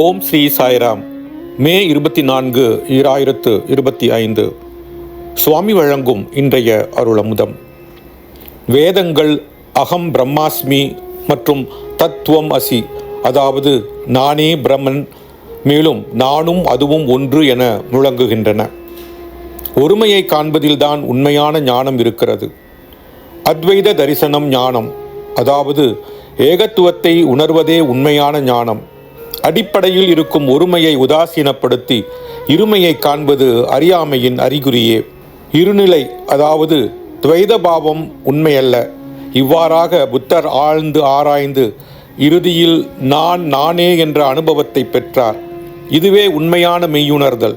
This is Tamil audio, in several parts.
ஓம் ஸ்ரீ சாய்ராம். மே இருபத்தி நான்கு ஈராயிரத்து இருபத்தி ஐந்து. சுவாமி வழங்கும் இன்றைய அருளமுதம். வேதங்கள் அகம் பிரம்மாஸ்மி மற்றும் தத்துவம் அசி. அதாவது நானே பிரம்மன் மேலும் நானும் அதுவும் ஒன்று என முழங்குகின்றன. ஒருமையை காண்பதில்தான் உண்மையான ஞானம் இருக்கிறது. அத்வைத தரிசனம் ஞானம் அதாவது ஏகத்துவத்தை உணர்வதே உண்மையான ஞானம். அடிப்படையில் இருக்கும் ஒருமையை உதாசீனப்படுத்தி இருமையை காண்பது அறியாமையின் அறிகுறியே. இருநிலை அதாவது துவைத பாவம் உண்மையல்ல. இவ்வாறாக புத்தர் ஆழ்ந்து ஆராய்ந்து இறுதியில் நான் நானே என்ற அனுபவத்தை பெற்றார். இதுவே உண்மையான மெய்யுணர்தல்.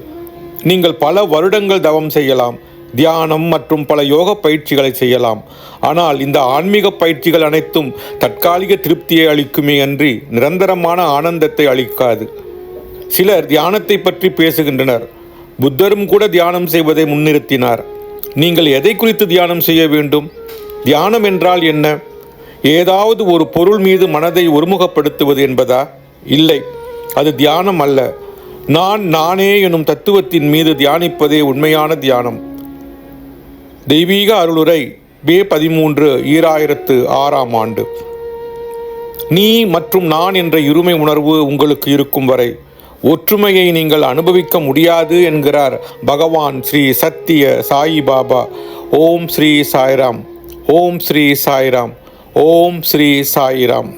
நீங்கள் பல வருடங்கள் தவம் செய்யலாம். தியானம் மற்றும் பல யோக பயிற்சிகளை செய்யலாம். ஆனால் இந்த ஆன்மீக பயிற்சிகள் அனைத்தும் தற்காலிக திருப்தியை அளிக்குமே அன்றி நிரந்தரமான ஆனந்தத்தை அளிக்காது. சிலர் தியானத்தை பற்றி பேசுகின்றனர். புத்தரும் கூட தியானம் செய்வதை முன்னிறுத்தினார். நீங்கள் எதை குறித்து தியானம் செய்ய வேண்டும்? தியானம் என்றால் என்ன? ஏதாவது ஒரு பொருள் மீது மனதை ஒருமுகப்படுத்துவது என்பதா? இல்லை. அது தியானம் அல்ல. நான் நானே எனும் தத்துவத்தின் மீது தியானிப்பதே உண்மையான தியானம். தெய்வீக அருளுரை மே பதிமூன்று ஈராயிரத்து ஆறாம் ஆண்டு. நீ மற்றும் நான் என்ற இருமை உணர்வு உங்களுக்கு இருக்கும் வரை ஒற்றுமையை நீங்கள் அனுபவிக்க முடியாது என்கிறார் பகவான் ஸ்ரீ சத்திய சாயி பாபா. ஓம் ஸ்ரீ சாய்ராம். ஓம் ஸ்ரீ சாய்ராம். ஓம் ஸ்ரீ சாய்ராம்.